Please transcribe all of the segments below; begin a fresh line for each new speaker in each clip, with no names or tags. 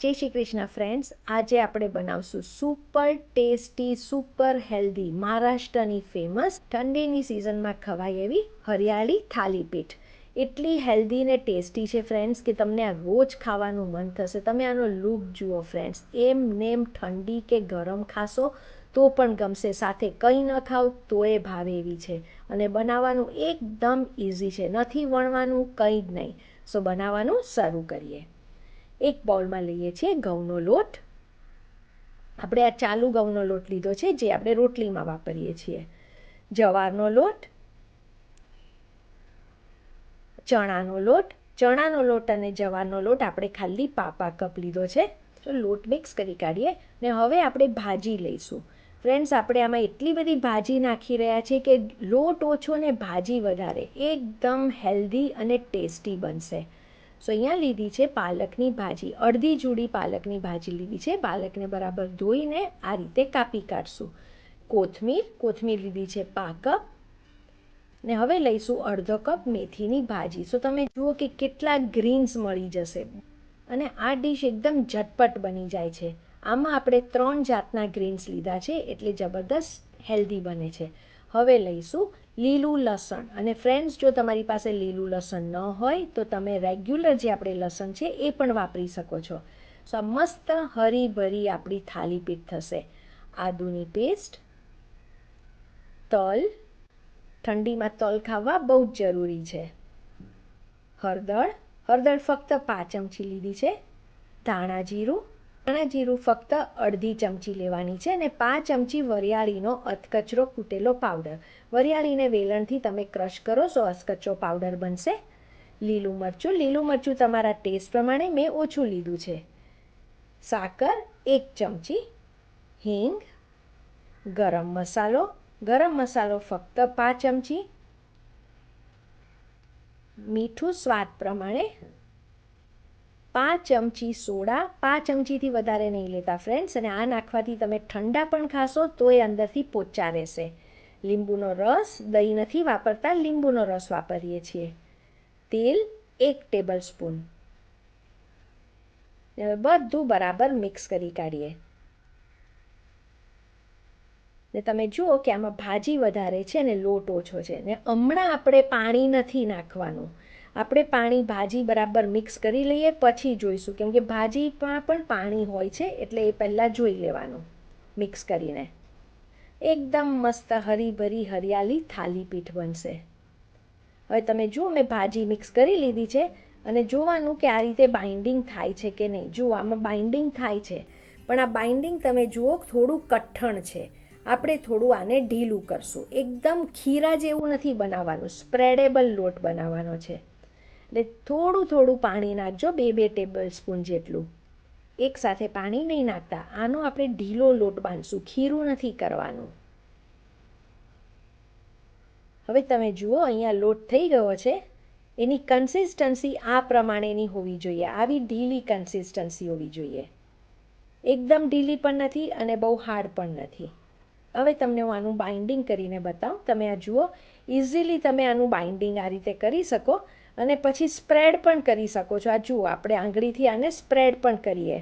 જય શ્રી કૃષ્ણ ફ્રેન્ડ્સ આજે આપણે બનાવશું સુપર ટેસ્ટી સુપર હેલ્ધી મહારાષ્ટ્રની ફેમસ ઠંડીની સિઝનમાં ખવાય એવી હરિયાળી થાલીપીઠ એટલી હેલ્ધી ને ટેસ્ટી છે ફ્રેન્ડ્સ કે તમને આ રોજ ખાવાનું મન થશે. તમે આનો લુક જુઓ ફ્રેન્ડ્સ એમ નેમ ઠંડી કે ગરમ ખાશો તો પણ ગમશે. સાથે કંઈ ન ખાવ તો એ ભાવે એવી છે. અને બનાવવાનું એકદમ ઇઝી છે. નથી વણવાનું, કંઈ જ નહીં. સો બનાવવાનું શરૂ કરીએ. એક બાઉલમાં લઈએ છીએ ઘઉંનો લોટ. આપણે આ ચાલુ ઘઉંનો લોટ લીધો છે, જે આપણે રોટલીમાં વાપરીએ છીએ. જવારનો લોટ, ચણાનો લોટ. ચણાનો લોટ અને જવારનો લોટ આપણે ખાલી પાપા કપ લીધો છે. તો લોટ મિક્સ કરી કાઢીએ ને હવે આપણે ભાજી લઈશું. ફ્રેન્ડ્સ, આપણે આમાં એટલી બધી ભાજી નાખી રહ્યા છીએ કે લોટ ઓછો ને ભાજી વધારે. એકદમ હેલ્ધી અને ટેસ્ટી બનશે. સો અહીંયા લીધી છે પાલકની ભાજી. અડધી જુડી પાલકની ભાજી લીધી છે. પાલકને બરાબર ધોઈને આ રીતે કાપી કાઢશું. કોથમીર કોથમીર લીધી છે પા કપ. ને હવે લઈશું અડધો કપ મેથીની ભાજી. સો તમે જુઓ કે કેટલા ગ્રીન્સ મળી જશે. અને આ ડીશ એકદમ ઝટપટ બની જાય છે. આમાં આપણે ત્રણ જાતના ગ્રીન્સ લીધા છે. એટલે જબરદસ્ત હેલ્ધી બને છે. હવે લઈશું લીલું લસણ. અને ફ્રેન્ડ્સ જો તમારી પાસે લીલું લસણ ન હોય, તો તમે રેગ્યુલર જે આપણે લસણ છે, એ પણ વાપરી શકો છો. સો મસ્ત હરીભરી આપણી થાલીપીઠ થશે. આદુની પેસ્ટ તલ. ઠંડીમાં તલ ખાવા બહુ જ જરૂરી છે. હળદર. હળદર ફક્ત પાંચ ચમચી લીધી છે. ધાણા જીરું. ધાણા જીરું ફક્ત અડધી ચમચી લેવાની છે અને પાંચ ચમચી વરિયાળીનો અધકચરો કૂટેલો પાવડર. વરિયાળીને વેલણથી તમે ક્રશ કરો સો અધકચરો પાવડર બનશે. લીલું મરચું. લીલું મરચું તમારા ટેસ્ટ પ્રમાણે મેં ઓછું લીધું છે. સાકર એક ચમચી. હિંગ. ગરમ મસાલો. ગરમ મસાલો ફક્ત પાંચ ચમચી. મીઠું સ્વાદ પ્રમાણે પાંચ ચમચી સોડા, પાંચ ચમચીથી વધારે નહીં લેતા ફ્રેન્ડ્સ અને આ નાખવાથી તમે ઠંડા પણ ખાશો તો એ અંદરથી પોચા રહેશે. લીંબુનો રસ, દહીં નથી વાપરતા, લીંબુનો રસ વાપરીએ છીએ. તેલ, એક ટેબલ સ્પૂન હવે બધું બરાબર મિક્સ કરી કાઢીએ. ને તમે જુઓ કે આમાં ભાજી વધારે છે ને લોટ ઓછો છે. ને હમણાં આપણે પાણી નથી નાખવાનું. આપણે પાણી ભાજી બરાબર મિક્સ કરી લઈએ, પછી જોઈશું. કેમ કે ભાજીમાં પણ પાણી હોય છે, એટલે એ પહેલાં જોઈ લેવાનું મિક્સ કરીને. એકદમ મસ્ત હરીભરી હરિયાળી થાલીપીઠ બનશે. હવે તમે જુઓ, મેં ભાજી મિક્સ કરી લીધી છે અને જોવાનું કે આ રીતે બાઇન્ડિંગ થાય છે કે નહીં. જુઓ, આમાં બાઇન્ડિંગ થાય છે. પણ આ બાઇન્ડિંગ તમે જુઓ, થોડું કઠણ છે. આપણે થોડું આને ઢીલું કરશું. એકદમ ખીરા જેવું નથી બનાવવાનું. સ્પ્રેડેબલ લોટ બનાવવાનો છે. એટલે થોડું થોડું પાણી નાખજો, બે બે ટેબલ સ્પૂન જેટલું. એક સાથે પાણી નહીં નાખતા. આનો આપણે ઢીલો લોટ બાંધશું. ખીરું નથી કરવાનું. હવે તમે જુઓ, અહીંયા લોટ થઈ ગયો છે. એની કન્સિસ્ટન્સી આ પ્રમાણેની હોવી જોઈએ. આવી ઢીલી કન્સિસ્ટન્સી હોવી જોઈએ. એકદમ ઢીલી પણ નથી અને બહુ હાર્ડ પણ નથી. હવે તમને હું આનું બાઇન્ડિંગ કરીને બતાવું. તમે આ જુઓ ઇઝીલી તમે આનું બાઇન્ડિંગ આ રીતે કરી શકો. અને પછી સ્પ્રેડ પણ કરી શકો છો. આ જુઓ, આપણે આંગળીથી આને સ્પ્રેડ પણ કરીએ.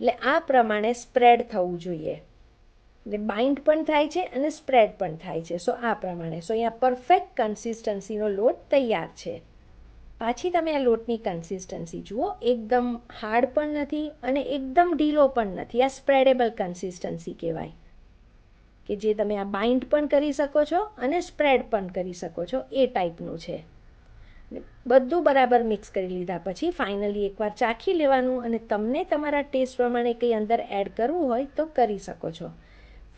એટલે આ પ્રમાણે સ્પ્રેડ થવું જોઈએ. એટલે બાઇન્ડ પણ થાય છે અને સ્પ્રેડ પણ થાય છે. સો આ પ્રમાણે. સો અહીંયા પરફેક્ટ કન્સિસ્ટન્સીનો લોટ તૈયાર છે. પાછી તમે આ લોટની કન્સિસ્ટન્સી જુઓ. એકદમ હાર્ડ પણ નથી અને એકદમ ઢીલો પણ નથી. આ સ્પ્રેડેબલ કન્સિસ્ટન્સી કહેવાય. કે જે તમે આ બાઇન્ડ પણ કરી શકો છો અને સ્પ્રેડ પણ કરી શકો છો, એ ટાઈપનું છે. બધું બરાબર મિક્સ કરી લીધા પછી ફાઇનલી એકવાર ચાખી લેવાનું અને તમને તમારા ટેસ્ટ પ્રમાણે કંઈ અંદર એડ કરવું હોય તો કરી શકો છો.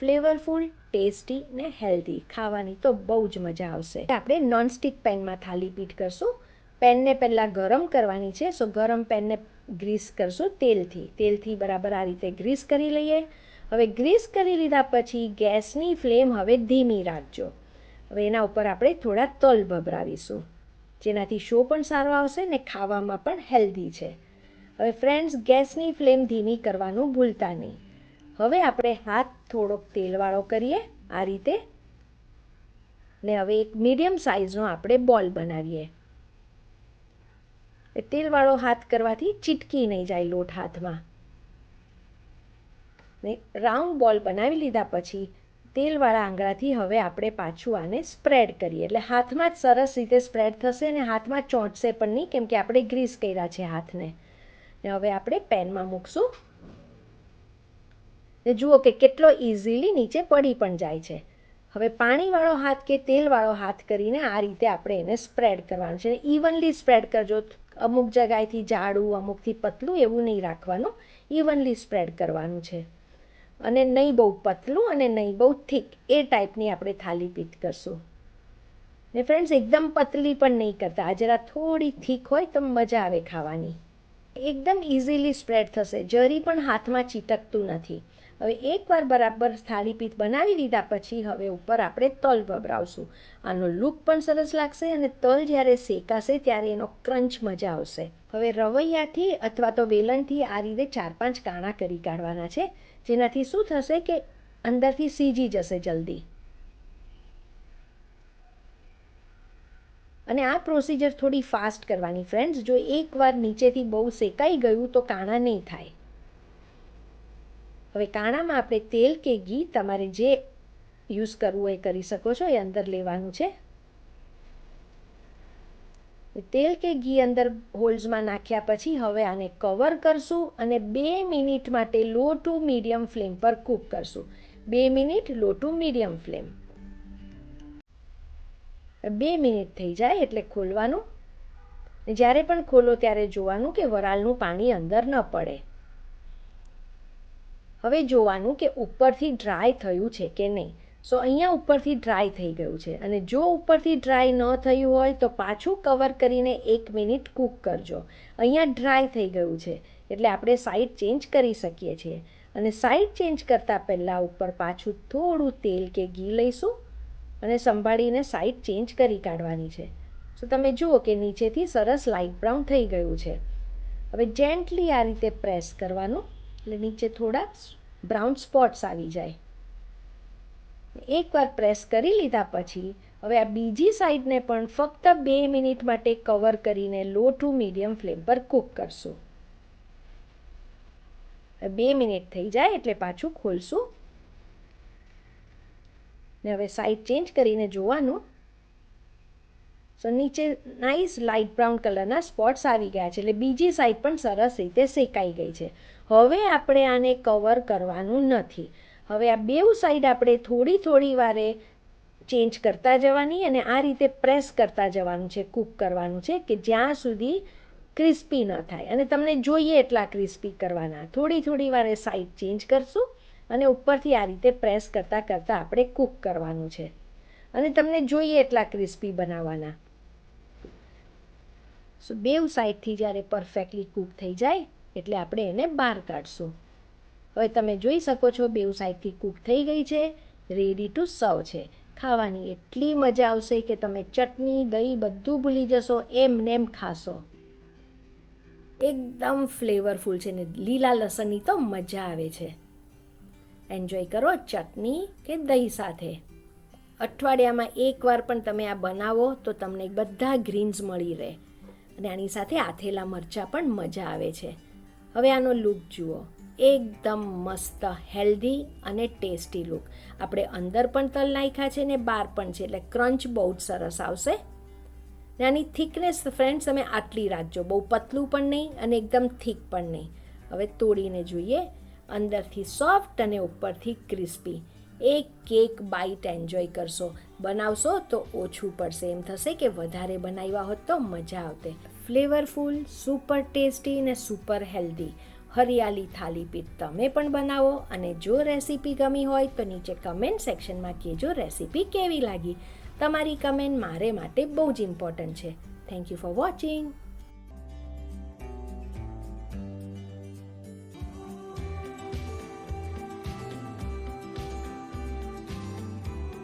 ફ્લેવરફુલ ટેસ્ટી ને હેલ્ધી ખાવાની તો બહુ જ મજા આવશે. આપણે નોનસ્ટિક પેનમાં થાલી પીઠ કરશું. પેનને પહેલાં ગરમ કરવાની છે. સો ગરમ પેનને ગ્રીસ કરશું તેલથી. તેલથી બરાબર આ રીતે ગ્રીસ કરી લઈએ. હવે ગ્રીસ કરી લીધા પછી ગેસની ફ્લેમ હવે ધીમી રાખજો. હવે એના ઉપર આપણે થોડા તલ ભભરાવીશું. જેનાથી શો પણ સારો આવશે ને ખાવામાં પણ હેલ્ધી છે. હવે ફ્રેન્ડ્સ, ગેસની ફ્લેમ ધીમી કરવાનું ભૂલતા નહીં. હવે આપણે હાથ થોડોક તેલવાળો કરીએ આ રીતે. ને હવે એક મીડિયમ સાઇઝનો આપણે બોલ બનાવીએ. તેલવાળો હાથ કરવાથી ચીટકી નહીં જાય લોટ હાથમાં. ને રાઉન્ડ બોલ બનાવી લીધા પછી તેલવાળા આંગળાથી હવે આપણે પાછું આને સ્પ્રેડ કરીએ. એટલે હાથમાં જ સરસ રીતે સ્પ્રેડ થશે અને હાથમાં ચોંટશે પણ નહીં, કેમ કે આપણે ગ્રીસ કર્યા છે હાથને. ને હવે આપણે પેનમાં મૂકશું. ને જુઓ કે કેટલો ઇઝીલી નીચે પડી પણ જાય છે. હવે પાણીવાળો હાથ કે તેલવાળો હાથ કરીને આ રીતે આપણે એને સ્પ્રેડ કરવાનું છે. ઇવનલી સ્પ્રેડ કરજો. અમુક જગ્યાએથી જાડું અમુકથી પતલું એવું નહીં રાખવાનું. ઇવનલી સ્પ્રેડ કરવાનું છે. અને નહીં બહુ પતલું અને નહીં બહુ થીક, એ ટાઈપની આપણે થાલી પીઠ કરશું. ને ફ્રેન્ડ્સ એકદમ પતલી પણ નહીં કરતા. આ જરા થોડી થીક હોય તો મજા આવે ખાવાની. એકદમ ઇઝીલી સ્પ્રેડ થશે. જરી પણ હાથમાં ચીટકતું નથી. હવે એકવાર બરાબર થાળીપીઠ બનાવી લીધા પછી હવે ઉપર આપણે તલ ભભરાવશું આનો લુક પણ સરસ લાગશે અને તલ જ્યારે શેકાશે ત્યારે એનો ક્રંચ મજા આવશે. હવે રવૈયાથી અથવા તો વેલણથી આ રીતે ચાર પાંચ કાણા કરી કાઢવાના છે, જેનાથી શું થશે કે અંદરથી સીજી જશે જલ્દી. અને આ પ્રોસિજર થોડી ફાસ્ટ કરવાની ફ્રેન્ડ્સ જો એકવાર નીચેથી બહુ શેકાઈ ગયું તો કાણા નહીં થાય. હવે કાણામાં આપણે તેલ કે ઘી તમારે જે યુઝ કરવું હોય કરી શકો છો, એ અંદર લેવાનું છે. તેલ કે ઘી અંદર હોલ્સમાં નાખ્યા પછી હવે આને કવર કરશું અને બે મિનિટ માટે લો ટુ મીડિયમ ફ્લેમ પર કૂક કરશું. બે minute low to medium flame. બે મિનિટ થઈ જાય એટલે ખોલવાનું. જ્યારે પણ ખોલો ત્યારે જોવાનું કે વરાળનું પાણી અંદર ન પડે. હવે જોવાનું કે ઉપરથી ડ્રાય થયું છે કે નહીં. સો અહીંયા ઉપરથી ડ્રાય થઈ ગયું છે. અને જો ઉપરથી ડ્રાય ન થયું હોય, તો પાછું કવર કરીને એક મિનિટ કૂક કરજો. અહીંયા ડ્રાય થઈ ગયું છે. એટલે આપણે સાઈડ ચેન્જ કરી શકીએ છીએ. અને સાઈડ ચેન્જ કરતાં પહેલાં ઉપર પાછું થોડું તેલ કે ઘી લઈશું અને સંભાળીને સાઈડ ચેન્જ કરી કાઢવાની છે. તો તમે જુઓ કે નીચેથી સરસ લાઇટ બ્રાઉન થઈ ગયું છે. હવે જેન્ટલી આ રીતે પ્રેસ કરવાનું. એટલે નીચે થોડા બ્રાઉન સ્પોટ્સ આવી જાય. એકવાર પ્રેસ કરી લીધા પછી, હવે આ બીજી સાઈડને પણ ફક્ત બે મિનિટ માટે કવર કરીને લો ટુ મીડિયમ ફ્લેમ પર કૂક કરશું. બે મિનિટ થઈ જાય એટલે પાછું ખોલશું. ને હવે સાઈડ ચેન્જ કરીને જોવાનું. સો નીચે નાઇસ લાઇટ બ્રાઉન કલરના સ્પોટ્સ આવી ગયા છે, એટલે બીજી સાઈડ પણ સરસ રીતે શેકાઈ ગઈ છે. હવે આપણે આને કવર કરવાનું નથી. હવે આ બેઉ સાઈડ આપણે થોડી થોડી વારે ચેન્જ કરતા જવાની અને આ રીતે પ્રેસ કરતા જવાનું છે કૂક કરવાનું છે કે જ્યાં સુધી ક્રિસ્પી ન થાય. અને તમને જોઈએ એટલા ક્રિસ્પી કરવાના. થોડી થોડી વારે સાઈડ ચેન્જ કરશું અને ઉપરથી આ રીતે પ્રેસ કરતાં કરતાં આપણે કૂક કરવાનું છે. અને તમને જોઈએ એટલા ક્રિસ્પી બનાવવાના. સો બેવ સાઈડથી જ્યારે પરફેક્ટલી કૂક થઈ જાય એટલે આપણે એને બહાર કાઢશું. હવે તમે જોઈ શકો છો બેઉ સાઈડથી કૂક થઈ ગઈ છે, રેડી ટુ સર્વ છે. ખાવાની એટલી મજા આવશે કે તમે ચટણી, દહીં બધું ભૂલી જશો, એમ નેમ ખાશો. એકદમ ફ્લેવરફુલ છે ને લીલા લસણની તો મજા આવે છે. એન્જોય કરો ચટણી કે દહીં સાથે. અઠવાડિયામાં એકવાર પણ તમે આ બનાવો તો તમને બધા ગ્રીન્સ મળી રહે. અને આની સાથે આથેલા મરચાં પણ મજા આવે છે. હવે આનો લુક જુઓ. એકદમ મસ્ત હેલ્ધી અને ટેસ્ટી લુક આપણે અંદર પણ તલ નાખ્યા છે ને બહાર પણ છે, એટલે ક્રંચ બહુ જ સરસ આવશે. ને આની થિકનેસ ફ્રેન્ડ્સ તમે આટલી રાખજો. બહુ પતલું પણ નહીં અને એકદમ થીક પણ નહીં. હવે તોડીને જોઈએ. અંદરથી સોફ્ટ અને ઉપરથી ક્રિસ્પી એક કેક બાઇટ એન્જોય કરશો. બનાવશો તો ઓછું પડશે. એમ થશે કે વધારે બનાવ્યા હોત તો મજા આવતે. ફ્લેવરફુલ સુપર ટેસ્ટી ને સુપર હેલ્ધી હરિયાળી થાલી પીત તમે પણ બનાવો અને જો રેસીપી ગમી હોય તો નીચે કમેન્ટ સેક્શનમાં કહેજો રેસીપી કેવી લાગી. તમારી કમેન્ટ મારે માટે બહુ જ ઇમ્પોર્ટન્ટ છે. Thank you for watching